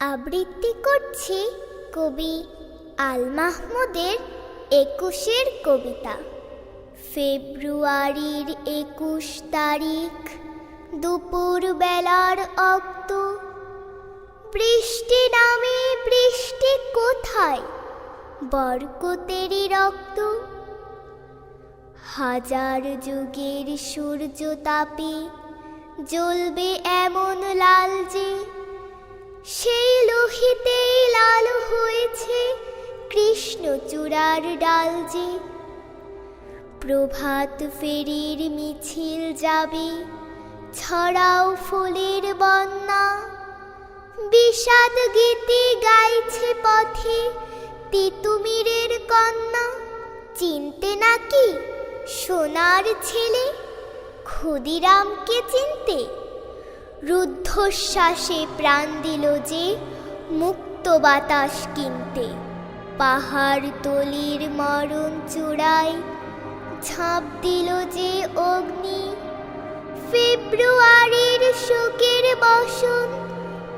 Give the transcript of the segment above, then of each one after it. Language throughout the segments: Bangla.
আবৃত্তি করছি কবি আল মাহমুদের একুশের কবিতা। ফেব্রুয়ারির একুশ তারিখ, দুপুর বেলার অক্ত। বৃষ্টি নামে বৃষ্টি কোথায়? বরকতেরই রক্ত। হাজার যুগের সূর্য তাপে জ্বলবে এমন সেই লোহিতেই লাল হয়েছে কৃষ্ণচূড়ার ডাল যে। প্রভাত ফেরির মিছিল যাবে, ছড়াও ফুলের বন্যা। বিষাদ গীতি গাইছে পথে তিতুমিরের কন্যা। চিনতে নাকি সোনার ছেলে? ক্ষুদিরামকে চিনতে রুদ্ধশ্বাসে প্রাণ দিল যে, মুক্ত বাতাস কিনতে। পাহাড় তলির মরণ চূড়ায় ঝাঁপ দিল যে অগ্নি। ফেব্রুয়ারির শোকের বসন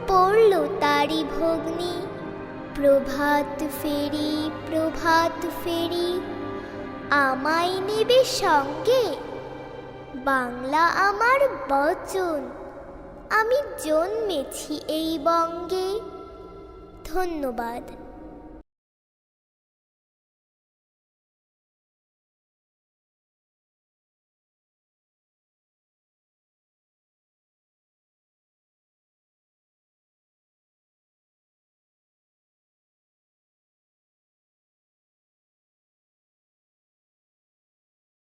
পড়ল তারি ভগ্নি। প্রভাত ফেরি প্রভাত ফেরি, আমায় নেবে সঙ্গে। বাংলা আমার বচন। আমি জন্মেছি এই বঙ্গে। ধন্যবাদ।